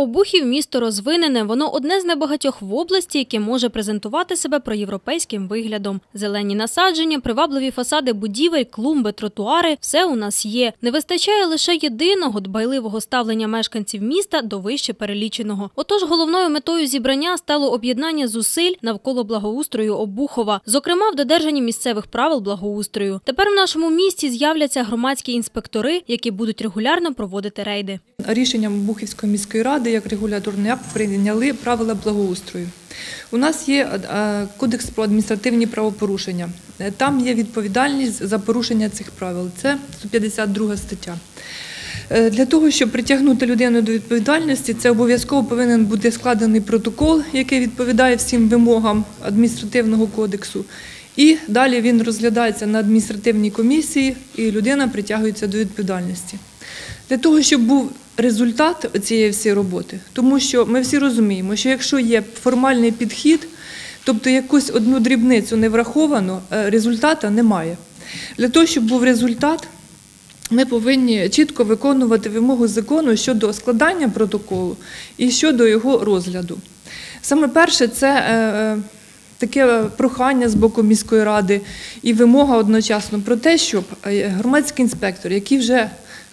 Обухів місто розвинене. Воно одне з небагатьох в області, яке може презентувати себе проєвропейським виглядом. Зелені насадження, привабливі фасади будівель, клумби, тротуари – все у нас є. Не вистачає лише єдиного дбайливого ставлення мешканців міста до вище переліченого. Отож, головною метою зібрання стало об'єднання зусиль навколо благоустрою Обухова, зокрема в додержанні місцевих правил благоустрою. Тепер в нашому місті з'являться громадські інспектори, які будуть регулярно проводити рейди. Рішенням Бухівської міської ради як регуляторний акт прийняли правила благоустрою. У нас є е, кодекс про адміністративні правопорушення. Е, Там є відповідальність за порушення цих правил. Це 152 стаття. Е, Для того, щоб притягнути людину до відповідальності, це обов'язково повинен бути складений протокол, який відповідає всім вимогам адміністративного кодексу. І далі він розглядається на адміністративній комісії, і людина притягується до відповідальності. Для того, щоб був результат цієї всієї роботи, тому що ми всі розуміємо, що якщо є формальний підхід, тобто якусь одну дрібницю не враховано, е, результату немає. Для того, щоб був результат, ми повинні чітко виконувати вимогу закону щодо складання протоколу і щодо його розгляду. Саме перше, це е, е, таке прохання з боку міської ради і вимога одночасно про те, щоб громадський інспектор, які вже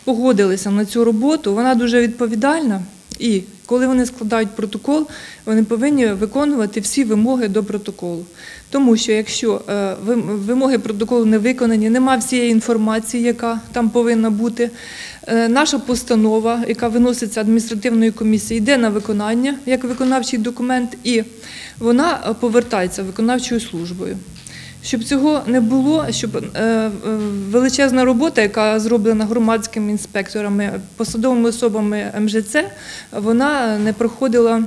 погодилися на цю роботу, вона дуже відповідальна. І коли вони складають протокол, вони повинні виконувати всі вимоги до протоколу. Тому що якщо е, вимоги протоколу не виконані, нема всієї інформації, яка там повинна бути. е, Наша постанова, яка виноситься адміністративною комісією, йде на виконання як виконавчий документ, і вона е, повертається виконавчою службою. Щоб цього не було, щоб е, е, величезна робота, яка зроблена громадськими інспекторами, посадовими особами МЖЦ, вона не проходила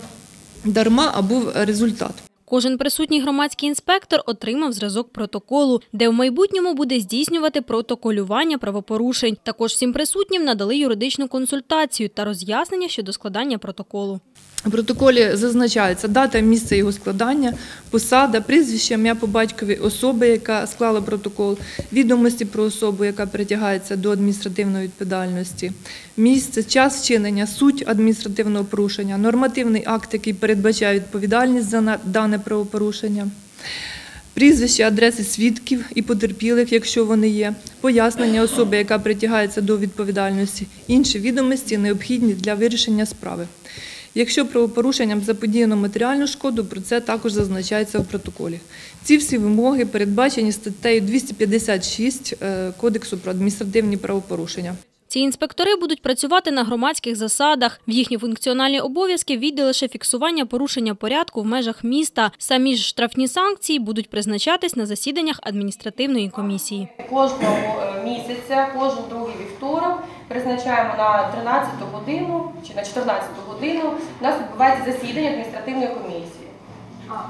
дарма, а був результат. Кожен присутній громадський інспектор отримав зразок протоколу, де в майбутньому буде здійснювати протоколювання правопорушень. Також всім присутнім надали юридичну консультацію та роз'яснення щодо складання протоколу. В протоколі зазначається дата, місце його складання, посада, прізвище, ім'я по батькові особи, яка склала протокол, відомості про особу, яка притягається до адміністративної відповідальності, місце, час вчинення, суть адміністративного порушення, нормативний акт, який передбачає відповідальність за дане правопорушення. Прізвище, адреси свідків і потерпілих, якщо вони є, пояснення особи, яка притягається до відповідальності, інші відомості необхідні для вирішення справи. Якщо правопорушенням заподіяно матеріальну шкоду, про це також зазначається в протоколі. Ці всі вимоги передбачені статтею 256 е, Кодексу про адміністративні правопорушення. Ці інспектори будуть працювати на громадських засадах. В їхні функціональні обов'язки війде лише фіксування порушення порядку в межах міста. Самі ж штрафні санкції будуть призначатись на засіданнях адміністративної комісії. Кожного е, місяця, кожен другий вівторок призначаємо на 13 годину чи на 14 годину. У нас відбувається засідання адміністративної комісії.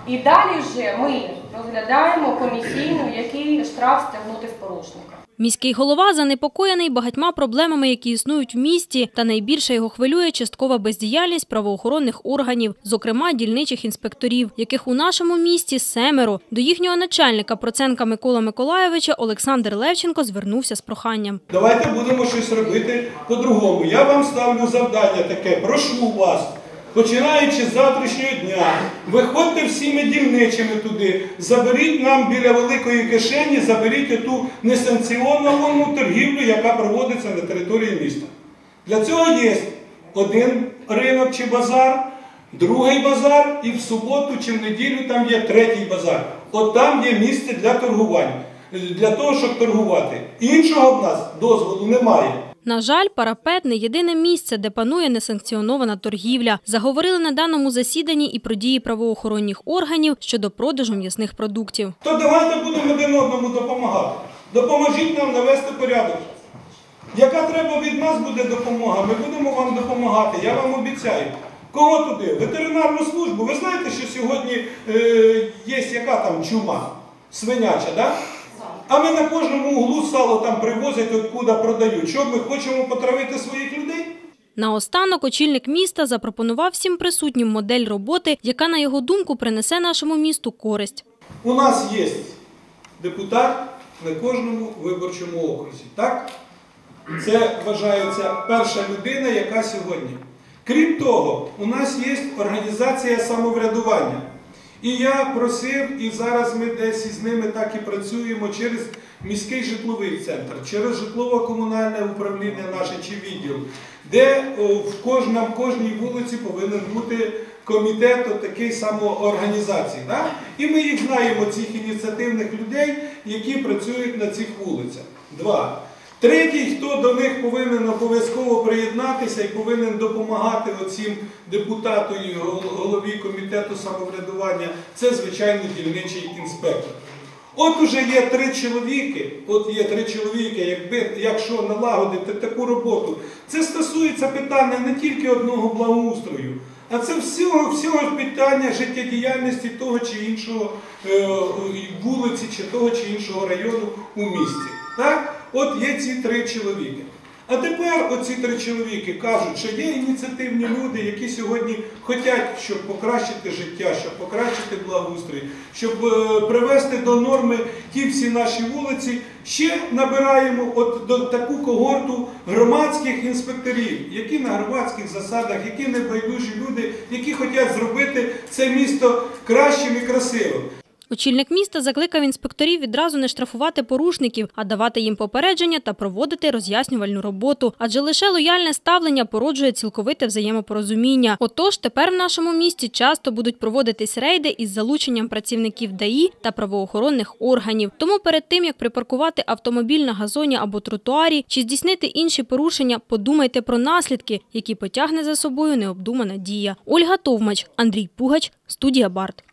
І далі вже ми розглядаємо комісійну, який штраф стягнути з порушника. Міський голова занепокоєний багатьма проблемами, які існують в місті, та найбільше його хвилює часткова бездіяльність правоохоронних органів, зокрема дільничих інспекторів, яких у нашому місті семеро. До їхнього начальника Проценка Микола Миколайовича Олександр Левченко звернувся з проханням. Давайте будемо щось робити по-другому. Я вам ставлю завдання таке, прошу вас, починаючи з завтрашнього дня, виходьте всіми дільничими туди, заберіть нам біля великої кишені, заберіть оту несанкціоновану торгівлю, яка проводиться на території міста. Для цього є один ринок чи базар, другий базар, і в суботу чи в неділю там є третій базар. От там є місце для торгування, для того, щоб торгувати. Іншого в нас дозволу немає. На жаль, парапет не єдине місце, де панує несанкціонована торгівля. Заговорили на даному засіданні і про дії правоохоронних органів щодо продажу м'ясних продуктів. То давайте будемо один одному допомагати. Допоможіть нам навести порядок. Яка треба від нас буде допомога, ми будемо вам допомагати, я вам обіцяю. Кого туди? Ветеринарну службу. Ви знаєте, що сьогодні е, є яка там чума? Свиняча, да? А ми на кожному углу сало там привозять, откуда продають. Що ми хочемо потравити своїх людей? Наостанок очільник міста запропонував всім присутнім модель роботи, яка, на його думку, принесе нашому місту користь. У нас є депутат на кожному виборчому окрузі. Так? Це вважається перша людина, яка сьогодні Крім того, у нас є організація самоврядування. І я просив, і зараз ми десь із ними так і працюємо через міський житловий центр, через житлово-комунальне управління наше чи відділ, де в кожному, кожній вулиці повинен бути комітет такий самоорганізації. Да? І ми їх знаємо, цих ініціативних людей, які працюють на цих вулицях. Два. Третій, хто до них повинен обов'язково приєднатися і повинен допомагати оцім депутату і голові комітету самоврядування, це звичайно дільничий інспектор. От уже є три чоловіки, от є три чоловіки, якби, якщо налагодити таку роботу, це стосується питання не тільки одного благоустрою, а це всього, всього питання життєдіяльності того чи іншого е, вулиці, чи того чи іншого району у місті. Так? От є ці три чоловіки. А тепер оці три чоловіки кажуть, що є ініціативні люди, які сьогодні хочуть, щоб покращити життя, щоб покращити благоустрій, щоб е, привести до норми ті всі наші вулиці. Ще набираємо от до таку когорту громадських інспекторів, які на громадських засадах, які небайдужі люди, які хочуть зробити це місто кращим і красивим. Очільник міста закликав інспекторів відразу не штрафувати порушників, а давати їм попередження та проводити роз'яснювальну роботу. Адже лише лояльне ставлення породжує цілковите взаємопорозуміння. Отож, тепер в нашому місті часто будуть проводитись рейди із залученням працівників ДАІ та правоохоронних органів. Тому перед тим як припаркувати автомобіль на газоні або тротуарі чи здійснити інші порушення, подумайте про наслідки, які потягне за собою необдумана дія. Ольга Товмач, Андрій Пугач, студія Барт.